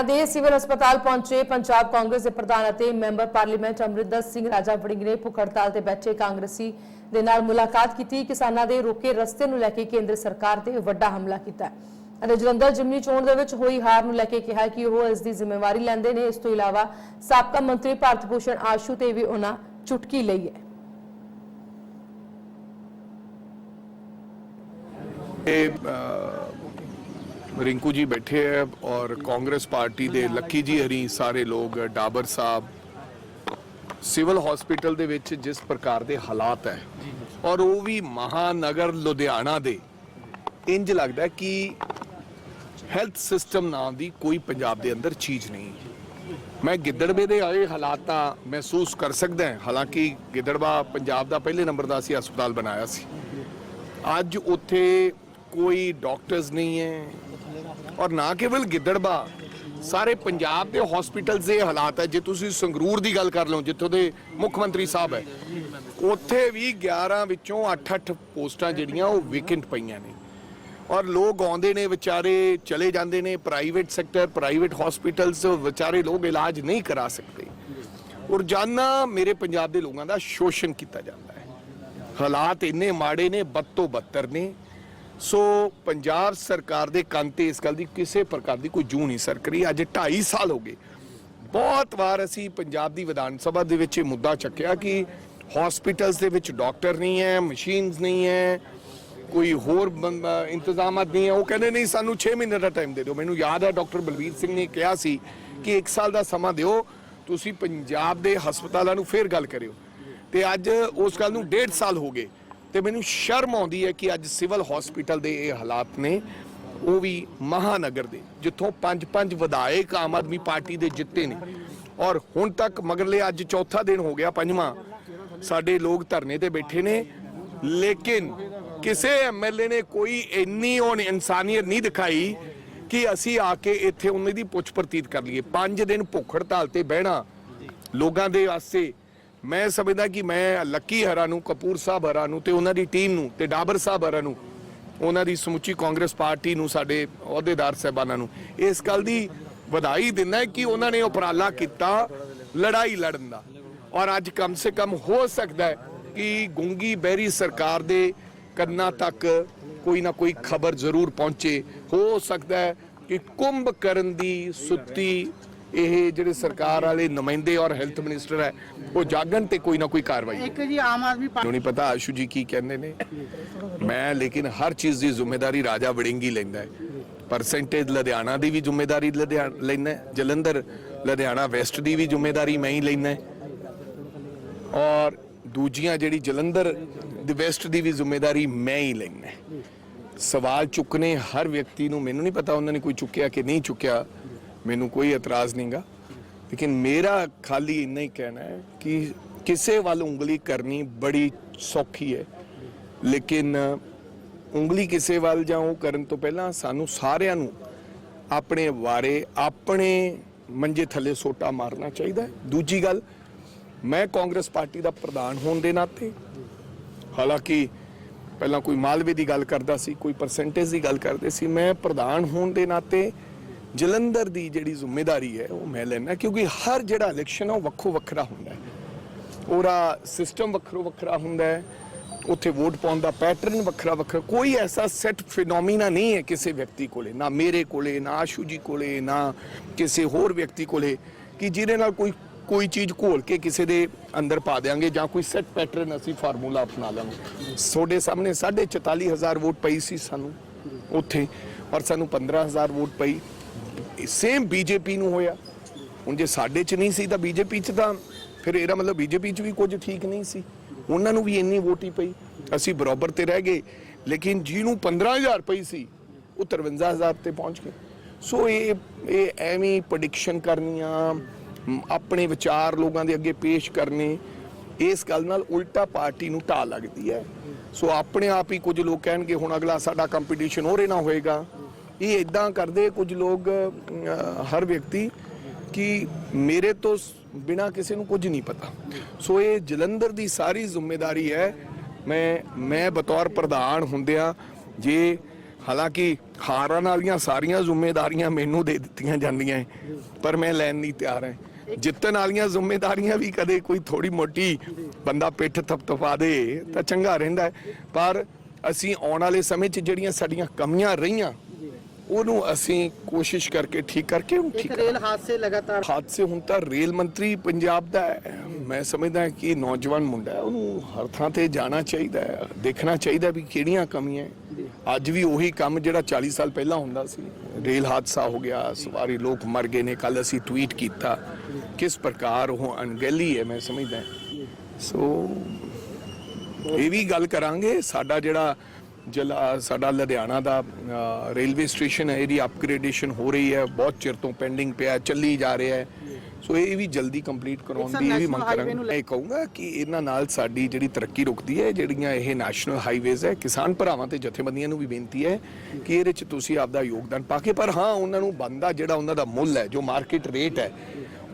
ਲੁਧਿਆਣਾ ਦੇ ਸਿਵਲ ਹਸਪਤਾਲ ਪਹੁੰਚੇ। ਪੰਜਾਬ ਕਾਂਗਰਸ ਦੇ ਪ੍ਰਧਾਨ ਅਤੇ ਮੈਂਬਰ ਪਾਰਲੀਮੈਂਟ ਅਮਰਿੰਦਰ ਸਿੰਘ ਰਾਜਾ ਵੜਿੰਗ ਨੇ ਭੁੱਖ ਹੜਤਾਲ ਤੇ ਬੈਠੇ ਕਾਂਗਰਸੀ ਦੇ ਨਾਲ ਮੁਲਾਕਾਤ ਕੀਤੀ। ਕਿਸਾਨਾਂ ਦੇ ਰੋਕੇ ਰਸਤੇ ਨੂੰ ਲੈ ਕੇ ਕੇਂਦਰ ਸਰਕਾਰ ਤੇ ਵੱਡਾ ਹਮਲਾ ਕੀਤਾ। ਅਤੇ ਜਲੰਧਰ ਜਿਮਨੀ ਚੋਣ ਦੇ ਵਿੱਚ ਹੋਈ ਹਾਰ ਨੂੰ ਲੈ ਕੇ ਕਿਹਾ ਕਿ ਉਹ ਇਸ ਦੀ ਜ਼ਿੰਮੇਵਾਰੀ ਲੈਂਦੇ ਨੇ। ਇਸ ਤੋਂ ਇਲਾਵਾ ਸਾਬਕਾ ਮੰਤਰੀ ਭਾਰਤ ਭੂਸ਼ਣ ਆਸ਼ੂ ਤੇ ਵੀ ਉਹਨਾਂ ਚੁਟਕੀ ਲਈ ਹੈ। ਇਹ ਰਿੰਕੂ ਜੀ ਬੈਠੇ ਹੈ ਔਰ ਕਾਂਗਰਸ ਪਾਰਟੀ ਦੇ ਲੱਕੀ ਜੀ ਹਰੀ ਸਾਰੇ ਲੋਕ ਡਾਬਰ ਸਾਹਿਬ। ਸਿਵਲ ਹਸਪੀਟਲ ਦੇ ਵਿੱਚ ਜਿਸ ਪ੍ਰਕਾਰ ਦੇ ਹਾਲਾਤ ਹੈ ਔਰ ਉਹ ਵੀ ਮਹਾਨਗਰ ਲੁਧਿਆਣਾ ਦੇ। ਇੰਜ ਲੱਗਦਾ ਹੈ ਕਿ ਹੈਲਥ ਸਿਸਟਮ ਨਾਂ ਦੀ ਕੋਈ ਪੰਜਾਬ ਦੇ ਅੰਦਰ ਚੀਜ਼ ਨਹੀਂ ਮੈਂ ਗਿੱਦੜਵੇ ਦੇ ਆਏ ਹਾਲਾਤਾਂ ਮਹਿਸੂਸ ਕਰ ਸਕਦਾ ਹਾਂ। ਹਾਲਾਂਕਿ ਗਿੱਦੜਵਾ ਪੰਜਾਬ ਦਾ ਪਹਿਲੇ ਨੰਬਰ ਦਾ ਸੀ ਹਸਪਤਾਲ ਬਣਾਇਆ ਸੀ। ਅੱਜ ਉੱਥੇ ਕੋਈ ਡਾਕਟਰਸ ਨਹੀਂ ਹੈ ਔਰ ਨਾ ਕੇਵਲ ਗਿੱਦੜਬਾ, ਸਾਰੇ ਪੰਜਾਬ ਦੇ ਹਸਪੀਟਲਸ ਦੇ ਹਾਲਾਤ ਹੈ। ਜੇ ਤੁਸੀਂ ਸੰਗਰੂਰ ਦੀ ਗੱਲ ਕਰ ਲਓ, ਜਿੱਥੋਂ ਦੇ ਮੁੱਖ ਮੰਤਰੀ ਸਾਹਿਬ ਹੈ, ਉੱਥੇ ਵੀ 11 ਵਿੱਚੋਂ 8-8 ਪੋਸਟਾਂ ਜਿਹੜੀਆਂ ਉਹ ਵੈਕੈਂਟ ਪਈਆਂ ਨੇ। ਔਰ ਲੋਕ ਆਉਂਦੇ ਨੇ, ਵਿਚਾਰੇ ਚਲੇ ਜਾਂਦੇ ਨੇ ਪ੍ਰਾਈਵੇਟ ਸੈਕਟਰ ਪ੍ਰਾਈਵੇਟ ਹਸਪੀਟਲਸ ਵਿਚਾਰੇ ਲੋਕ ਇਲਾਜ ਨਹੀਂ ਕਰਾ ਸਕਦੇ। ਰੋਜ਼ਾਨਾ ਮੇਰੇ ਪੰਜਾਬ ਦੇ ਲੋਕਾਂ ਦਾ ਸ਼ੋਸ਼ਣ ਕੀਤਾ ਜਾਂਦਾ ਹੈ। ਹਾਲਾਤ ਇੰਨੇ ਮਾੜੇ ਨੇ ਬਦ ਤੋਂ ਬੱਤਰ ਨੇ। ਸੋ ਪੰਜਾਬ ਸਰਕਾਰ ਦੇ ਕੰਨ ਤੇ ਇਸ ਗੱਲ ਦੀ ਕਿਸੇ ਪ੍ਰਕਾਰ ਦੀ ਕੋਈ ਜੂ ਨਹੀਂ ਸਰਕਰੀ ਅੱਜ 2.5 ਸਾਲ ਹੋ ਗਏ। ਬਹੁਤ ਵਾਰ ਅਸੀਂ ਪੰਜਾਬ ਦੀ ਵਿਧਾਨ ਸਭਾ ਦੇ ਵਿੱਚ ਇਹ ਮੁੱਦਾ ਚੱਕਿਆ ਕਿ ਹਸਪੀਟਲਸ ਦੇ ਵਿੱਚ ਡਾਕਟਰ ਨਹੀਂ ਹੈ ਮਸ਼ੀਨਸ ਨਹੀਂ ਹੈ, ਕੋਈ ਹੋਰ ਬੰ- ਇੰਤਜ਼ਾਮਾਤ ਨਹੀਂ ਹੈ। ਉਹ ਕਹਿੰਦੇ, ਨਹੀਂ, ਸਾਨੂੰ 6 ਮਹੀਨੇ ਦਾ ਟਾਈਮ ਦੇ ਦਿਓ। ਮੈਨੂੰ ਯਾਦ ਹੈ, ਡਾਕਟਰ ਬਲਵੀਰ ਸਿੰਘ ਨੇ ਕਿਹਾ ਸੀ ਕਿ 1 ਸਾਲ ਦਾ ਸਮਾਂ ਦਿਓ, ਤੁਸੀਂ ਪੰਜਾਬ ਦੇ ਹਸਪਤਾਲਾਂ ਨੂੰ ਫੇਰ ਗੱਲ ਕਰਿਓ। ਤੇ ਅੱਜ ਉਸ ਗੱਲ ਨੂੰ 1.5 ਸਾਲ ਹੋ ਗਏ। ਤੇ ਮੈਨੂੰ ਸ਼ਰਮ ਆਉਂਦੀ ਹੈ ਕਿ ਅੱਜ ਸਿਵਲ ਹਸਪੀਟਲ ਦੇ ਇਹ ਹਾਲਾਤ ਨੇ, ਉਹ ਵੀ ਮਹਾਨਗਰ ਦੇ, ਜਿੱਥੋਂ ਪੰਜ ਪੰਜ ਵਿਧਾਇਕ ਆਮ ਆਦਮੀ ਪਾਰਟੀ ਦੇ ਜਿੱਤੇ ਨੇ। ਔਰ ਹੁਣ ਤੱਕ ਮਗਰਲੇ ਅੱਜ ਚੌਥਾ ਦਿਨ ਹੋ ਗਿਆ, ਪੰਜਵਾਂ, ਸਾਡੇ ਲੋਕ ਧਰਨੇ ਤੇ ਬੈਠੇ ਨੇ। ਲੇਕਿਨ ਕਿਸੇ ਐਮਐਲਏ ਨੇ ਕੋਈ ਇੰਨੀ ਉਹ ਇਨਸਾਨੀਅਤ ਨਹੀਂ ਦਿਖਾਈ ਕਿ ਅਸੀਂ ਆ ਕੇ ਇੱਥੇ ਉਹਨਾਂ ਦੀ ਪੁੱਛ ਪ੍ਰਤੀਤ ਕਰ ਲਈਏ। ਪੰਜ ਦਿਨ ਭੁੱਖ ਹੜਤਾਲ ਤੇ ਬਹਿਣਾ, ਲੋਕਾਂ ਦੇ ਵਾਸਤੇ ਮੈਂ ਸਮਝਦਾ ਕਿ ਮੈਂ ਲੱਕੀ ਹਰਾ ਨੂੰ, ਕਪੂਰ ਸਾਹਿਬ ਹਰਾ ਨੂੰ ਤੇ ਉਹਨਾਂ ਦੀ ਟੀਮ ਨੂੰ ਤੇ ਡਾਬਰ ਸਾਹਿਬ ਹਰਾ ਨੂੰ, ਉਹਨਾਂ ਦੀ ਸਮੁੱਚੀ ਕਾਂਗਰਸ ਪਾਰਟੀ ਨੂੰ, ਸਾਡੇ ਅਹੁਦੇਦਾਰ ਸਹਿਬਾਨਾਂ ਨੂੰ, ਇਸ ਗੱਲ ਦੀ ਵਧਾਈ ਦਿੰਦਾ ਕਿ ਉਹਨਾਂ ਨੇ ਉਪਰਾਲਾ ਕੀਤਾ ਲੜਾਈ ਲੜਨ ਦਾ। ਔਰ ਅੱਜ ਕਮ ਸੇ ਕਮ ਹੋ ਸਕਦਾ ਹੈ ਕਿ ਗੁੰਗੀ ਬਹਿਰੀ ਸਰਕਾਰ ਦੇ ਕੰਨਾਂ ਤੱਕ ਕੋਈ ਨਾ ਕੋਈ ਖਬਰ ਜ਼ਰੂਰ ਪਹੁੰਚੇ। ਹੋ ਸਕਦਾ ਹੈ ਕਿ ਕੁੰਭ ਕਰਨ ਦੀ ਸੁੱਤੀ ਇਹ ਜਿਹੜੇ ਸਰਕਾਰ ਵਾਲੇ ਨੁਮਾਇੰਦੇ ਔਰ ਹੈਲਥ ਮਿਨਿਸਟਰ ਹੈ ਉਹ ਜਾਗਣ ਤੇ ਕੋਈ ਨਾ ਕੋਈ ਕਾਰਵਾਈ ਇੱਕ ਜੀ ਆਮ ਆਦਮੀ ਪਾਰਟੀ ਨਹੀਂ ਪਤਾ ਆਸ਼ੂ ਜੀ ਕੀ ਕਹਿੰਦੇ ਨੇ ਮੈਂ ਲੇਕਿਨ ਹਰ ਚੀਜ਼ ਦੀ ਜ਼ਿੰਮੇਵਾਰੀ ਰਾਜਾ ਵੜਿੰਗੀ ਲੈਂਦਾ ਹੈ ਪਰਸੈਂਟੇਜ ਲੁਧਿਆਣਾ ਦੀ ਵੀ ਜ਼ਿੰਮੇਵਾਰੀ ਲੁਧਿਆਣਾ ਹੈ। ਜਲੰਧਰ ਲੁਧਿਆਣਾ ਵੈਸਟ ਦੀ ਵੀ ਜ਼ਿੰਮੇਵਾਰੀ ਮੈਂ ਹੀ ਲੈਂਦਾ ਹੈ। ਔਰ ਦੂਜੀਆਂ ਜਿਹੜੀ ਜਲੰਧਰ ਦੀ ਵੈਸਟ ਦੀ ਵੀ ਜ਼ਿੰਮੇਵਾਰੀ ਮੈਂ ਹੀ ਲੈਂਦਾ ਹੈ। ਸਵਾਲ ਚੁੱਕਨੇ ਹਰ ਵਿਅਕਤੀ ਨੂੰ ਮੈਨੂੰ ਨਹੀਂ ਪਤਾ ਉਹਨਾਂ ਨੇ ਕੋਈ ਚੁੱਕਿਆ ਕਿ ਨਹੀਂ ਚੁੱਕਿਆ ਮੈਨੂੰ ਕੋਈ ਇਤਰਾਜ਼ ਨਹੀਂਗਾ ਲੇਕਿਨ ਮੇਰਾ ਖਾਲੀ ਇੰਨਾ ਹੀ ਕਹਿਣਾ ਹੈ ਕਿ ਕਿਸੇ ਵੱਲ ਉਂਗਲੀ ਕਰਨੀ ਬੜੀ ਸੌਖੀ ਹੈ। ਲੇਕਿਨ ਉਂਗਲੀ ਕਿਸੇ ਵੱਲ ਜਾਂ ਉਹ ਕਰਨ ਤੋਂ ਪਹਿਲਾਂ ਸਾਨੂੰ ਸਾਰਿਆਂ ਨੂੰ ਆਪਣੇ ਵਾਰੇ, ਆਪਣੇ ਮੰਜੇ ਥੱਲੇ ਸੋਟਾ ਮਾਰਨਾ ਚਾਹੀਦਾ ਹੈ। ਦੂਜੀ ਗੱਲ, ਮੈਂ ਕਾਂਗਰਸ ਪਾਰਟੀ ਦਾ ਪ੍ਰਧਾਨ ਹੋਣ ਦੇ ਨਾਤੇ, ਹਾਲਾਂਕਿ ਪਹਿਲਾਂ ਕੋਈ ਮਾਲਵੇ ਦੀ ਗੱਲ ਕਰਦਾ ਸੀ, ਕੋਈ ਪਰਸੈਂਟੇਜ ਦੀ ਗੱਲ ਕਰਦੇ ਸੀ, ਮੈਂ ਪ੍ਰਧਾਨ ਹੋਣ ਦੇ ਨਾਤੇ ਜਲੰਧਰ ਦੀ ਜਿਹੜੀ ਜ਼ਿੰਮੇਵਾਰੀ ਹੈ, ਉਹ ਮੈਂ ਲੈਣਾ ਕਿਉਂਕਿ ਹਰ ਜਿਹੜਾ ਇਲੈਕਸ਼ਨ ਹੈ ਉਹ ਵੱਖੋ ਵੱਖਰਾ ਹੁੰਦਾ ਹੈ। ਉਹਦਾ ਸਿਸਟਮ ਵੱਖਰੋ ਵੱਖਰਾ ਹੁੰਦਾ ਹੈ। ਉੱਥੇ ਵੋਟ ਪਾਉਣ ਦਾ ਪੈਟਰਨ ਵੱਖਰਾ ਵੱਖਰਾ, ਕੋਈ ਐਸਾ ਸੈਟ ਫਿਨੋਮੀਨਾ ਨਹੀਂ ਹੈ ਕਿਸੇ ਵਿਅਕਤੀ ਕੋਲੇ, ਨਾ ਮੇਰੇ ਕੋਲੇ, ਨਾ ਆਸ਼ੂ ਜੀ ਕੋਲੇ, ਨਾ ਕਿਸੇ ਹੋਰ ਵਿਅਕਤੀ ਕੋਲੇ, ਕਿ ਜਿਹਦੇ ਨਾਲ ਕੋਈ ਕੋਈ ਚੀਜ਼ ਘੋਲ ਕੇ ਕਿਸੇ ਦੇ ਅੰਦਰ ਪਾ ਦੇਾਂਗੇ ਜਾਂ ਕੋਈ ਸੈੱਟ ਪੈਟਰਨ ਅਸੀਂ ਫਾਰਮੂਲਾ ਅਪਣਾ ਲਾਂਗੇ। ਤੁਹਾਡੇ ਸਾਹਮਣੇ 44000 ਵੋਟ ਪਈ ਸੀ ਸਾਨੂੰ, ਉੱਥੇ, ਔਰ ਸਾਨੂੰ 15000 ਵੋਟ ਪਈ। ਸੇਮ ਬੀਜੇਪੀ ਨੂੰ ਹੋਇਆ। ਹੁਣ ਜੇ ਸਾਡੇ ਚ ਨਹੀਂ ਸੀ ਤਾਂ ਬੀਜੇਪੀ ਚ ਤਾਂ ਫਿਰ ਇਹਦਾ ਮਤਲਬ ਬੀਜੇਪੀ ਚ ਵੀ ਕੁਝ ਠੀਕ ਨਹੀਂ ਸੀ। ਉਹਨਾਂ ਨੂੰ ਵੀ ਇੰਨੀ ਵੋਟ ਹੀ ਪਈ। ਅਸੀਂ ਬਰਾਬਰ ਤੇ ਰਹਿ ਗਏ, ਲੇਕਿਨ ਜਿਹਨੂੰ 15000 ਪਈ ਸੀ, ਉਹ 53000 ਤੇ ਪਹੁੰਚ ਗਏ ਸੋ ਇਹ ਇਹ ਐਵੇਂ ਪ੍ਰੈਡਿਕਸ਼ਨ ਕਰਨੀਆਂ ਆਪਣੇ ਵਿਚਾਰ ਲੋਕਾਂ ਦੇ ਅੱਗੇ ਪੇਸ਼ ਕਰਨੇ, ਇਸ ਗੱਲ ਨਾਲ ਉਲਟਾ ਪਾਰਟੀ ਨੂੰ ਢਾ ਲੱਗਦੀ ਹੈ। ਸੋ ਆਪਣੇ ਆਪ ਹੀ ਕੁਝ ਲੋਕ ਕਹਿਣਗੇ, ਹੁਣ ਅਗਲਾ ਸਾਡਾ ਕੰਪੀਟੀਸ਼ਨ ਹੋ ਨਾ ਹੋਏਗਾ। ਇਹ ਇਦਾਂ ਕਰਦੇ ਕੁਝ ਲੋਕ ਹਰ ਵਿਅਕਤੀ ਕਿ ਮੇਰੇ ਤੋਂ ਬਿਨਾ ਕਿਸੇ ਨੂੰ ਕੁਝ ਨਹੀਂ ਪਤਾ। ਸੋ ਇਹ ਜਲੰਧਰ ਦੀ ਸਾਰੀ ਜ਼ਿੰਮੇਵਾਰੀ ਹੈ। ਮੈਂ ਮੈਂ ਬਤੌਰ ਪ੍ਰਧਾਨ ਹੁੰਦਿਆਂ ਜੇ ਹਾਲਾਂਕਿ ਹਾਰਨ ਵਾਲੀਆਂ ਸਾਰੀਆਂ ਜ਼ਿੰਮੇਵਾਰੀਆਂ ਮੈਨੂੰ ਦੇ ਦਿੱਤੀਆਂ ਜਾਂਦੀਆਂ ਹੈ, ਪਰ ਮੈਂ ਲੈਣ ਨਹੀਂ ਤਿਆਰ ਹਾਂ ਜਿੱਤਣ ਵਾਲੀਆਂ ਜ਼ਿੰਮੇਵਾਰੀਆਂ ਵੀ ਕਦੇ ਕੋਈ ਥੋੜੀ ਮੋਟੀ ਬੰਦਾ ਪਿੱਠ ਥਪਥਪਾ ਦੇ ਤਾਂ ਚੰਗਾ ਰਹਿੰਦਾ ਪਰ ਅਸੀਂ ਆਉਣ ਵਾਲੇ ਸਮੇਂ 'ਚ ਜਿਹੜੀਆਂ ਸਾਡੀਆਂ ਕਮੀਆਂ ਰਹੀਆਂ ਉਹਨੂੰ ਅਸੀਂ ਕੋਸ਼ਿਸ਼ ਕਰਕੇ ਠੀਕ ਕਰਕੇ ਉਹਨੂੰ ਠੀਕ ਰੇਲ ਹਾਦਸੇ ਲਗਾਤਾਰ ਹਾਦਸੇ ਹੁਣ ਤਾਂ ਰੇਲ ਮੰਤਰੀ ਪੰਜਾਬ ਦਾ ਹੈ। ਮੈਂ ਸਮਝਦਾ ਕਿ ਨੌਜਵਾਨ ਮੁੰਡਾ ਹੈ ਉਹਨੂੰ ਹਰ ਥਾਂ ਤੇ ਜਾਣਾ ਚਾਹੀਦਾ ਹੈ ਦੇਖਣਾ ਚਾਹੀਦਾ ਵੀ ਕਿਹੜੀਆਂ ਕਮੀਆਂ ਹੈ। ਅੱਜ ਵੀ ਉਹੀ ਕੰਮ ਜਿਹੜਾ 40 ਸਾਲ ਪਹਿਲਾਂ ਹੁੰਦਾ ਸੀ। ਰੇਲ ਹਾਦਸਾ ਹੋ ਗਿਆ ਸਵਾਰੀ ਲੋਕ ਮਰ ਗਏ ਨੇ ਕੱਲ ਅਸੀਂ ਟਵੀਟ ਕੀਤਾ। ਕਿਸ ਪ੍ਰਕਾਰ ਉਹ ਅਣਗਹਿਲੀ ਹੈ ਮੈਂ ਸਮਝਦਾ ਸੋ ਇਹ ਵੀ ਗੱਲ ਕਰਾਂਗੇ ਸਾਡਾ ਜਿਹੜਾ ਜਿਲਾ ਸਾਡਾ ਲੁਧਿਆਣਾ ਦਾ ਰੇਲਵੇ ਸਟੇਸ਼ਨ ਹੈ ਇਹਦੀ ਅਪਗ੍ਰੇਡੇਸ਼ਨ ਹੋ ਰਹੀ ਹੈ ਬਹੁਤ ਚਿਰ ਤੋਂ ਪੈਂਡਿੰਗ ਪਿਆ ਚੱਲੀ ਜਾ ਰਿਹਾ ਹੈ। ਸੋ ਇਹ ਵੀ ਜਲਦੀ ਕੰਪਲੀਟ ਕਰਾਉਣ ਦੀ ਇਹ ਵੀ ਮੰਗ ਕਰਾਂਗੇ। ਇਹ ਕਹੂੰਗਾ ਕਿ ਇਹਨਾਂ ਨਾਲ ਸਾਡੀ ਜਿਹੜੀ ਤਰੱਕੀ ਰੁਕਦੀ ਹੈ ਜਿਹੜੀਆਂ ਇਹ ਨੈਸ਼ਨਲ ਹਾਈਵੇਜ਼ ਹੈ ਕਿਸਾਨ ਭਰਾਵਾਂ ਤੇ ਜਥੇਬੰਦੀਆਂ ਨੂੰ ਵੀ ਬੇਨਤੀ ਹੈ ਕਿ ਇਹਦੇ ਚ ਤੁਸੀਂ ਆਪਦਾ ਯੋਗਦਾਨ ਪਾ ਕੇ ਪਰ ਹਾਂ ਉਹਨਾਂ ਨੂੰ ਬੰਦਾ ਜਿਹੜਾ ਉਹਨਾਂ ਦਾ ਮੁੱਲ ਹੈ ਜੋ ਮਾਰਕੀਟ ਰੇਟ ਹੈ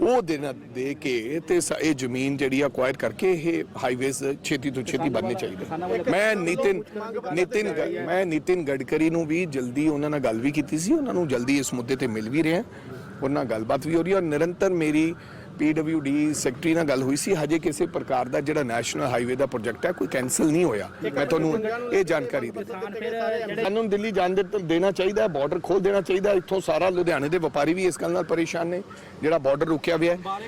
ਉਹ ਦੇਣਾ ਦੇ ਕੇ ਤੇ ਸ- ਇਹ ਜ਼ਮੀਨ ਜਿਹੜੀ ਅਕਵਾਇਰ ਕਰਕੇ ਇਹ ਹਾਈਵੇਜ਼ ਛੇਤੀ ਤੋਂ ਛੇਤੀ ਬਣਨੇ ਚਾਹੀਦੇ। ਮੈਂ ਨਿਤਿਨ ਨਿਤਿਨ ਗ- ਮੈਂ ਨਿਤਿਨ ਗਡਕਰੀ ਨੂੰ ਵੀ ਜਲਦੀ ਉਹਨਾਂ ਨਾਲ ਗੱਲ ਵੀ ਕੀਤੀ ਸੀ। ਉਹਨਾਂ ਨੂੰ ਜਲਦੀ ਇਸ ਮੁੱਦੇ ਤੇ ਮਿਲ ਵੀ ਰਹੇ। ਉਹਨਾਂ ਨਾਲ ਗੱਲਬਾਤ ਵੀ ਹੋ ਰਹੀ ਹੈ। ਔਰ ਨਿਰੰਤਰ ਮੇਰੀ ਪੀਡਬਲਯੂਡੀ ਸੈਕਟਰੀ ਨਾਲ ਗੱਲ ਹੋਈ ਸੀ। ਹਜੇ ਕਿਸੇ ਪ੍ਰਕਾਰ ਦਾ ਜਿਹੜਾ ਨੈਸ਼ਨਲ ਹਾਈਵੇ ਦਾ ਪ੍ਰੋਜੈਕਟ ਹੈ ਕੋਈ ਕੈਨਸਲ ਨਹੀਂ ਹੋਇਆ। ਮੈਂ ਤੁਹਾਨੂੰ ਇਹ ਜਾਣਕਾਰੀ ਦੇ ਸਾਨੂੰ ਦਿੱਲੀ ਜਾਣ ਦੇ ਦੇਣਾ ਚਾਹੀਦਾ ਹੈ ਬਾਰਡਰ ਖੋਲ ਦੇਣਾ ਚਾਹੀਦਾ। ਇੱਥੋਂ ਸਾਰਾ ਲੁਧਿਆਣੇ ਦੇ ਵਪਾਰੀ ਵੀ ਇਸ ਗੱਲ ਨਾਲ ਪਰੇਸ਼ਾਨ ਨੇ ਜਿਹੜਾ ਬਾਰਡਰ ਰੁਕਿਆ ਹੋਇਆ ਹੈ।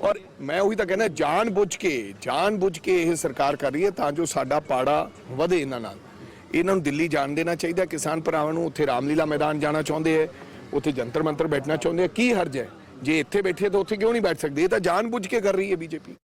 ਔਰ ਮੈਂ ਉਹੀ ਤਾਂ ਕਹਿੰਦਾ ਜਾਣ ਬੁੱਝ ਕੇ ਜਾਣ ਬੁੱਝ ਕੇ ਇਹ ਸਰਕਾਰ ਕਰ ਰਹੀ ਹੈ ਤਾਂ ਜੋ ਸਾਡਾ ਪਾੜਾ ਵਧੇ ਇਹਨਾਂ ਨਾਲ। ਇਹਨਾਂ ਨੂੰ ਦਿੱਲੀ ਜਾਣ ਦੇਣਾ ਚਾਹੀਦਾ ਕਿਸਾਨ ਭਰਾਵਾਂ ਨੂੰ ਉੱਥੇ ਰਾਮਲੀਲਾ ਮੈਦਾਨ ਜਾਣਾ ਚਾਹੁੰਦੇ ਹੈ ਉੱਥੇ ਜੰਤਰ ਮੰਤਰ ਬੈਠਣਾ ਚਾਹੁੰਦੇ ਆ ਕੀ ਹਰਜ ਹੈ? ਜੇ ਇੱਥੇ ਬੈਠੇ ਤਾਂ ਉੱਥੇ ਕਿਉਂ ਨਹੀਂ ਬੈਠ ਸਕਦੇ? ਇਹ ਤਾਂ ਜਾਣ ਬੁੱਝ ਕੇ ਕਰ ਰਹੀ ਹੈ ਬੀਜੇਪੀ।